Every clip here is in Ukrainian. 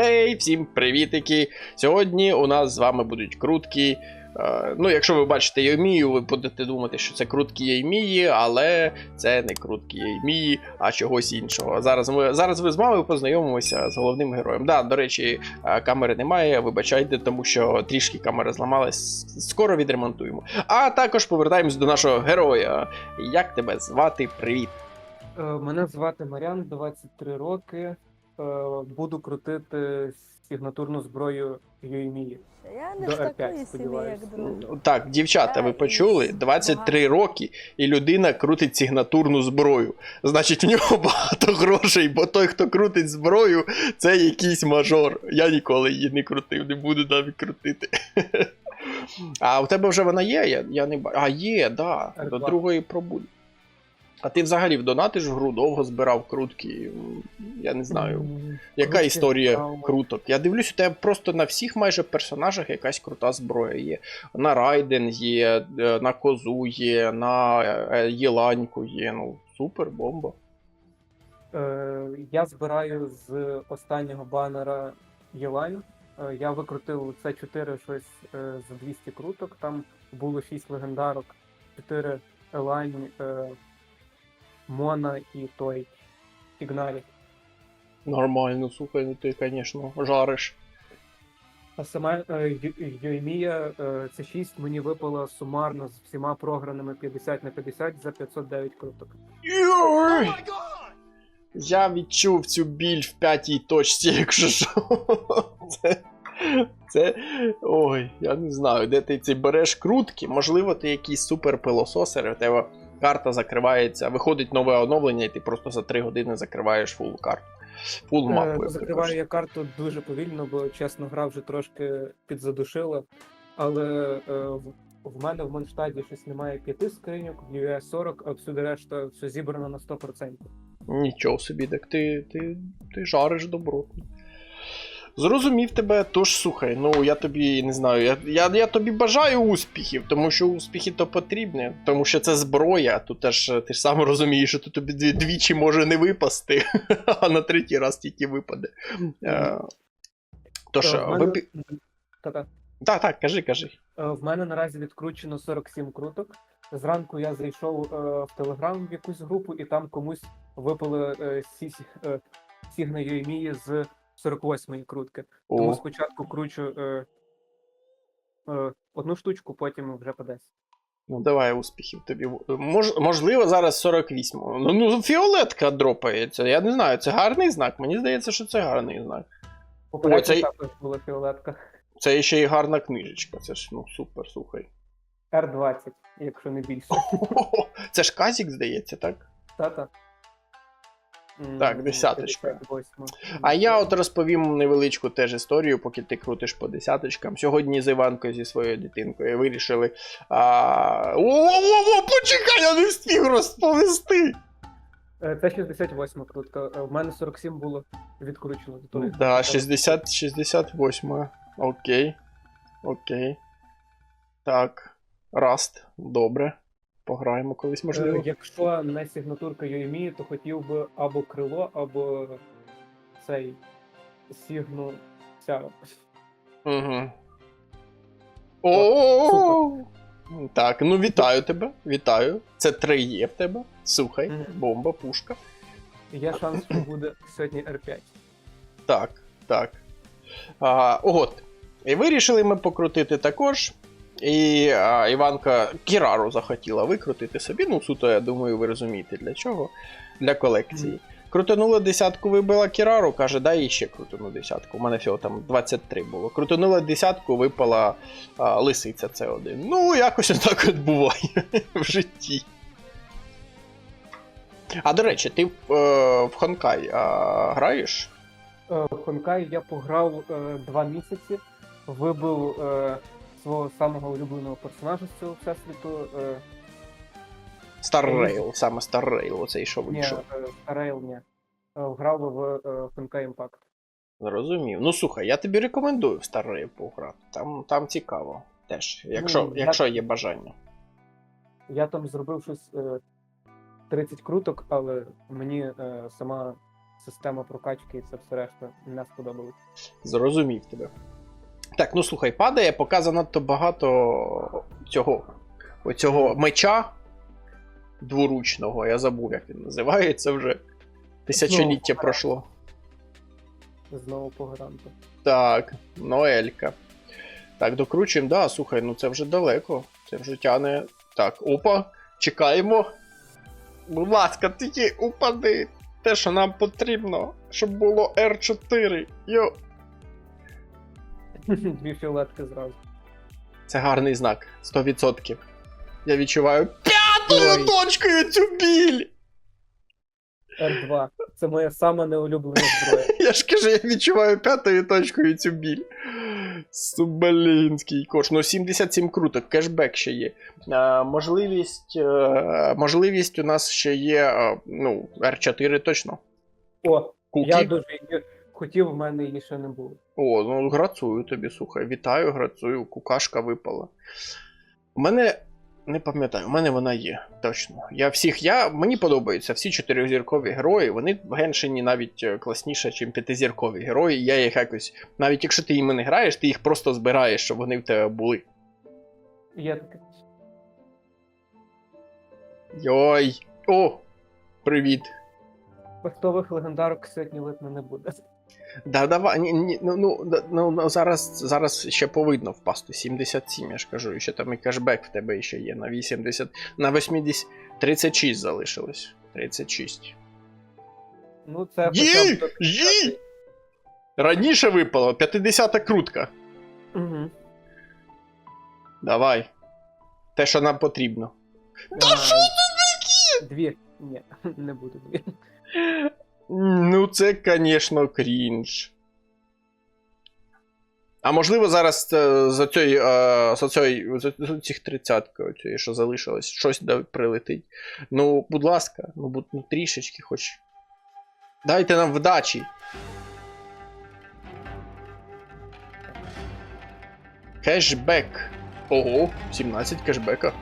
Ей, всім привітики! Сьогодні у нас з вами будуть крутки. Е, ну, якщо ви бачите Йомію, ви будете думати, що це крутки Йомії, але це не крутки Йомії, а чогось іншого. Зараз ми зараз ви з вами познайомимося з головним героєм. Да, до речі, е, камери немає, вибачайте, тому що трішки камера зламалась. Скоро відремонтуємо. А також повертаємось до нашого героя. Як тебе звати? Привіт! Е, Мене звати Марян, 23 роки. Е, Буду крутити сигнатурну зброю Юймії. Я не До з R5, такої сім'ї, як друг. Так, дівчата, ви почули? із 23 роки, і людина крутить сигнатурну зброю. Значить, в нього багато грошей, бо той, хто крутить зброю, це якийсь мажор. Я ніколи її не крутив, не буду навіть крутити. А у тебе вже вона є? Я, я не бачу. А, є, да. До другої пробуди. А ти взагалі вдонатиш в гру, довго збирав крутки. Я не знаю. М, Яка крутки історія збирав. круток? Я дивлюсь, у тебе просто на всіх майже персонажах якась крута зброя є. На Райден є, е, на козу є, на е, Єланьку є. Ну, супер, бомба. Е, Я збираю з останнього банера Єлайн. Е, Я викрутив це 4 щось е, за 200 круток. Там було 6 легендарок, 4 Елайн, е, Мона і той Ігнарі. Нормально, слухай, ну ти, звісно, жариш. А сама е, Юймія е, це 6 мені випало сумарно з всіма програними 50 на 50 за 509 круток. Йой! Я відчув цю біль в п'ятій точці, якщо що. Це. Це. Ой, я не знаю, де ти ці береш крутки. Можливо, ти якийсь супер пилососер, у тебе карта закривається, виходить нове оновлення, і ти просто за 3 години закриваєш фул карту. Фул мапу. Е, то Закриваю я карту дуже повільно, бо чесно, гра вже трошки підзадушила. Але е, в- мене в Монштаді щось немає п'яти скриньок, в UES 40, а всюди решта все зібрано на 100%. Нічого собі, так ти, ти, ти жариш добротно. Зрозумів тебе, тож слухай, ну я тобі не знаю, я, я, я тобі бажаю успіхів, тому що успіхи то потрібні, тому що це зброя, тут теж ти ж сам розумієш, що тут тобі двічі може не випасти, а на третій раз тільки випаде. Е, Тож, Е, ви... Так, так, кажи, кажи. Е, В мене наразі відкручено 47 круток. Зранку я зайшов е, в Телеграм в якусь групу, і там комусь випали е, сі, е, сігна Юймії з 48-ї крутки. Тому спочатку кручу е, е, одну штучку, потім вже по 10. ну давай успіхів тобі. Мож, можливо, зараз 48. Ну, ну, фіолетка дропається. Я не знаю, це гарний знак. Мені здається, що це гарний знак. Попередньо цей- також була фіолетка. Це ще й гарна книжечка. Це ж ну супер, слухай. R20, якщо не більше. О, Це ж казік, здається, так? Тата. Так, десяточка. А я от розповім невеличку теж історію, поки ти крутиш по десяточкам. Сьогодні з Іванкою зі своєю дитинкою вирішили. А... О-о-о, почекай, я не встиг розповісти. Е, Це 68 крутка. Е, В мене 47 було відкручено до того. Да, 60, 68. Окей. Окей. Так. Раст. Добре. Пограємо колись, можливо. Е, Якщо не сигнатурка Юймі, то хотів би або крило, або цей сігну ця. Угу. О, Так, ну вітаю тебе. Вітаю. Це три є в тебе. Слухай, бомба, пушка. Є шанс, що буде сьогодні R5. Так, так. А, от. І вирішили ми покрутити також. І а, Іванка Кірару захотіла викрутити собі. Ну, суто, я думаю, ви розумієте для чого. Для колекції. Крутанула десятку, вибила Кірару, каже, дай їй ще крутану десятку. У мене всього там 23 було. Крутанула десятку, випала а, лисиця це один. Ну, якось так от буває в житті. А до речі, ти в, е, в Хонкай а, граєш? Е, В Хонкай я пограв е, два місяці, вибив е, свого самого улюбленого персонажа з цього всесвіту. Е, Star Rail, саме Star Rail, оцей що ні, вийшов. е, Старейл, ні. Е, Грав в е, Хонкай Імпакт. Зрозумів. Ну слухай, я тобі рекомендую в Star пограти. Там, там цікаво. Теж, якщо, Ну, я- якщо є бажання. Я там зробив щось е, 30 круток, але мені е, сама система прокачки і це все решта не сподобалось. Зрозумів тебе. Так, ну слухай, падає, поки занадто багато цього. Оцього меча дворучного, я забув, як він називається вже. Тисячоліття Знову. пройшло. Знову по гаранту. Так, Ноелька. Так, докручуємо. Да, слухай, ну це вже далеко. Це вже тяне. Так, опа, чекаємо. Будь ласка, тільки упади. Те, що нам потрібно, щоб було R4. Йо. Дві фіолетки зразу. Це гарний знак. 100%. Я відчуваю п'ятою Ой. точкою цю біль! R2. Це моя сама неулюблена зброя. Я ж кажу, я відчуваю п'ятою точкою цю біль. Субалінський кош. Ну, 77 круток, кешбек ще є. Е, можливість, е, можливість у нас ще є. е, ну, R4 точно. О, Кукі. я дуже хотів, в мене її ще не було. О, ну грацую тобі, слухай. Вітаю, грацую, кукашка випала. У мене. Не пам'ятаю, у мене вона є, точно. Я всіх, я, мені подобаються всі чотиризіркові герої. Вони в Геншині навіть е, класніше, ніж п'ятизіркові герої. Я їх якось. Навіть якщо ти їми не граєш, ти їх просто збираєш, щоб вони в тебе були. Є таке. Йой! О! Привіт! Фартових легендарок сьогодні видно не буде. Да, давай, ні, ні, ну, ну, ну, ну, зараз, зараз ще повинно впасти. 77, я ж кажу, і ще там і кешбек в тебе ще є на 80. На 80. 36 залишилось. 36. Ну, це Є! хоча Є! Раніше випало, 50-та крутка. Угу. Давай. Те, що нам потрібно. Та що це Дві. Ні, не буду дві. Це, звісно, крінж. А можливо, зараз е, за цієї, е, за цієї, за, цих тридцятки, оцієї, що залишилось, щось прилетить. Ну, будь ласка, ну, ну трішечки хоч. Дайте нам вдачі. Кешбек. Ого, 17 кешбека.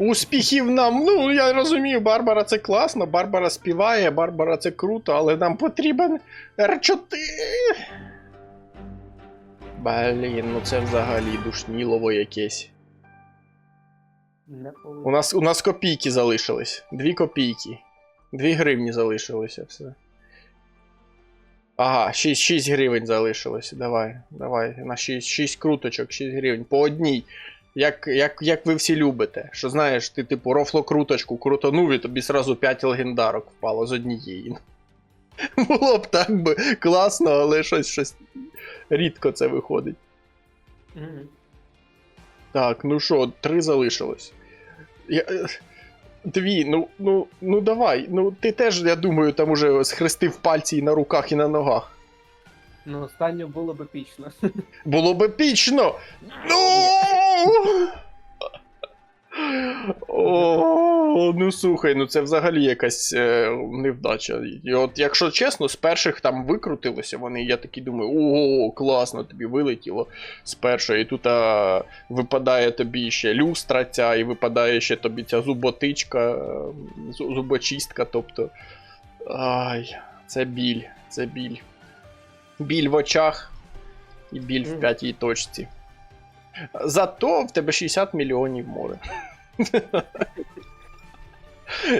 Успіхів нам. Ну, я розумію, Барбара це класно, Барбара співає, Барбара це круто, але нам потрібен R4. Блін, ну це взагалі душнілово якесь. У нас, у нас копійки залишились. Дві копійки. Дві гривні залишилося все. Ага, 6, 6 гривень залишилося. Давай, давай. На 6, 6 круточок, 6 гривень. По одній. Як, як, як ви всі любите. Що знаєш, ти типу рофло круточку крутонув і тобі сразу 5 легендарок впало з однієї. Було б так би класно, але щось, щось рідко це виходить. Мгм. Так, ну що, три залишилось. Я... Дві, ну, ну, ну давай. Ну, ти теж, я думаю, там уже схрестив пальці і на руках, і на ногах. Ну, останнє було б епічно. Було б епічно! Ну! О, ну слухай, ну це взагалі якась е, невдача. І от, якщо чесно, з перших там викрутилося вони, я такий думаю, ого, класно, тобі вилетіло з першої. І тут а, випадає тобі ще люстра ця, і випадає ще тобі ця зуботичка, е, зубочистка, тобто. Ай, це біль, це біль. Біль в очах і біль в п'ятій точці. Зато в тебе 60 мільйонів море.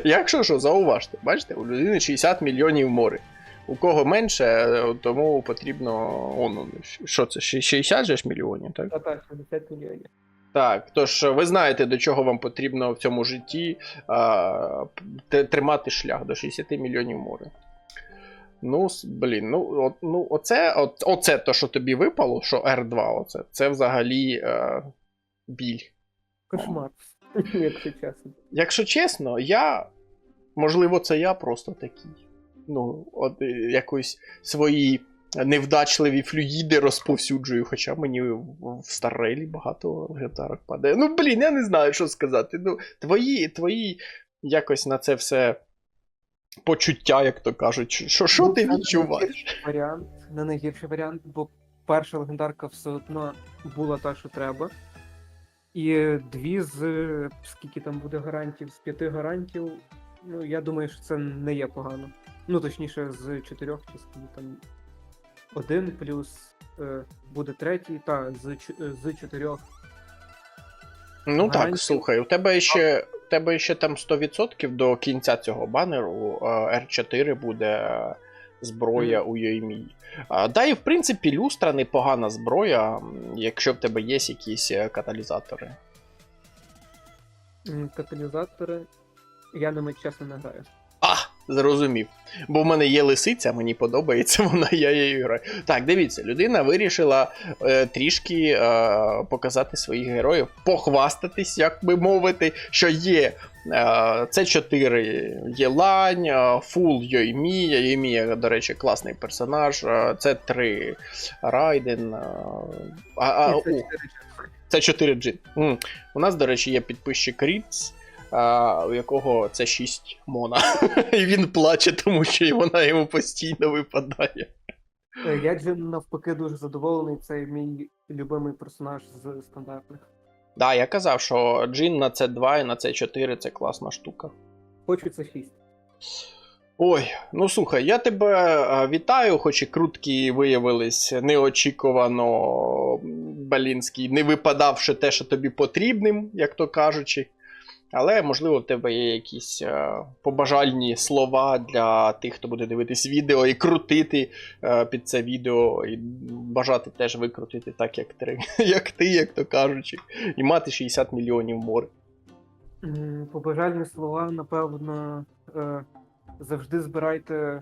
Якщо що, зауважте, бачите, у людини 60 мільйонів море. У кого менше, тому потрібно. О, ну, що це? 60 же ж мільйонів, так? Та так, 60 мільйонів. Так, тож ви знаєте, до чого вам потрібно в цьому житті а, тримати шлях до 60 мільйонів море. Ну, блін, ну, от, ну оце, от, оце то, що тобі випало, що R2, оце, це взагалі е, біль. Кошмар. Якщо чесно. Якщо чесно, я. Можливо, це я просто такий. Ну, от е, якось свої невдачливі флюїди розповсюджую, хоча мені в старелі багато легендарок падає. Ну, блін, я не знаю, що сказати. Ну, твої, твої якось на це все почуття, як то кажуть. Що, що Ну, ти відчуваєш? Варіант, не найгірший варіант, бо перша легендарка все одно була та, що треба. І дві з скільки там буде гарантів? З п'яти гарантів. Ну, я думаю, що це не є погано. Ну, точніше, з чотирьох чи скільки там. Один плюс е, буде третій, та з, з чотирьох. Ну так, слухай, у тебе ще, тебе ще там 100% до кінця цього банеру е, R4 буде зброя зброя у Йоймі. Да, і в принципі, люстра непогана зброя, якщо в тебе є якісь е, каталізатори. Каталізатори. Я ними чесно не граю. Зрозумів. Бо в мене є лисиця, мені подобається вона, я її граю. Так, дивіться, людина вирішила е, трішки е, показати своїх героїв, похвастатись, як би мовити, що є е, С4 Єлань, е, Фул Йоймія. Йоймія, до речі, класний персонаж. е, С3 Райден. е, а, а, це у, чотири часи. це 4 g М. У нас, до речі, є підписчик Ріц, а, у якого це 6 мона. І він плаче, тому що вона йому постійно випадає. Е, Я Джин навпаки дуже задоволений. Це мій любимий персонаж з стандартних. Да, я казав, що Джин на C2 і на C4 це класна штука. Хочу це 6. Ой, ну слухай, я тебе е, вітаю, хоч і крутки виявились неочікувано, Балінський, не випадавши те, що тобі потрібним, як то кажучи. Але, можливо, в тебе є якісь е, побажальні слова для тих, хто буде дивитись відео і крутити е, під це відео, і бажати теж викрутити так, як, ти, як ти, як то кажучи, і мати 60 мільйонів море. Побажальні слова, напевно, е, завжди збирайте е,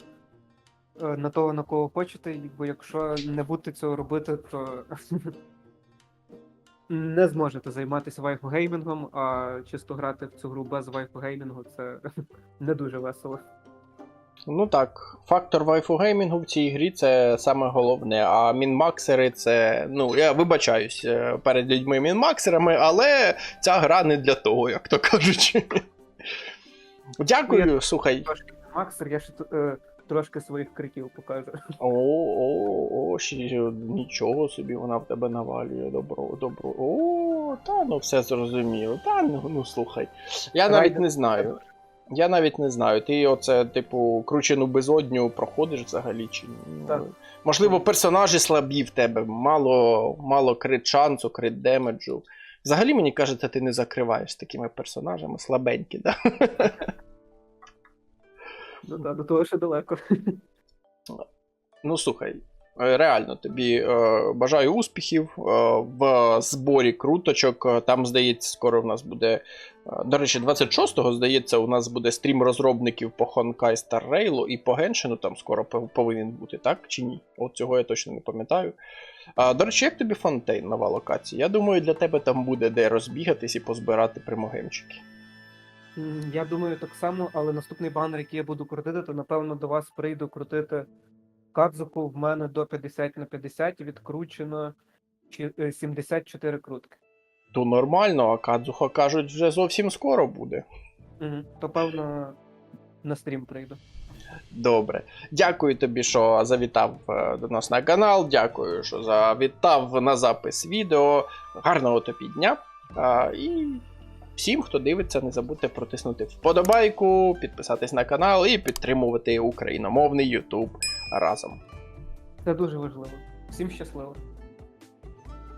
на того, на кого хочете, бо якщо не будете цього робити, то не зможете займатися вайфогеймінгом, а чисто грати в цю гру без вайфогеймінгу це не дуже весело. Ну так, фактор вайфу-геймінгу в цій грі це саме головне. А мінмаксери це. Ну, я вибачаюсь е, перед людьми мінмаксерами, але ця гра не для того, як то кажуть. Дякую, слухай. Трошки Максер, я ще е, трошки своїх криків покажу. О, о, о, ще нічого собі вона в тебе навалює. Добро, добро. О, та ну все зрозуміло. Та ну, ну слухай. Я навіть не знаю. Я навіть не знаю. Ти оце, типу, кручену безодню проходиш взагалі чи ні? Так. Можливо, персонажі слабі в тебе, мало, мало крит шансу, крит демеджу. Взагалі, мені кажеться, ти не закриваєш такими персонажами, слабенькі, да? Ну так, до того ще далеко. Ну слухай, е, реально тобі е, бажаю успіхів е, в зборі круточок. Там, здається, скоро в нас буде. До речі, 26-го, здається, у нас буде стрім розробників по Honkai Star Rail і по Геншину там скоро повинен бути, так чи ні? От цього я точно не пам'ятаю. До речі, як тобі фонтейн нова локація? Я думаю, для тебе там буде де розбігатись і позбирати примогемчики. Я думаю, так само, але наступний банер, який я буду крутити, то напевно до вас прийду крутити Кадзуку. В мене до 50 на 50 відкручено е, 74 крутки. То нормально, а Кадзуха кажуть, вже зовсім скоро буде. Мгм. То певно на стрім прийду. Добре. Дякую тобі, що завітав е, до нас на канал. Дякую, що завітав на запис відео. Гарного тобі дня. А, І всім, хто дивиться, не забудьте протиснути вподобайку, підписатись на канал і підтримувати україномовний YouTube разом. Це дуже важливо. Всім щасливо.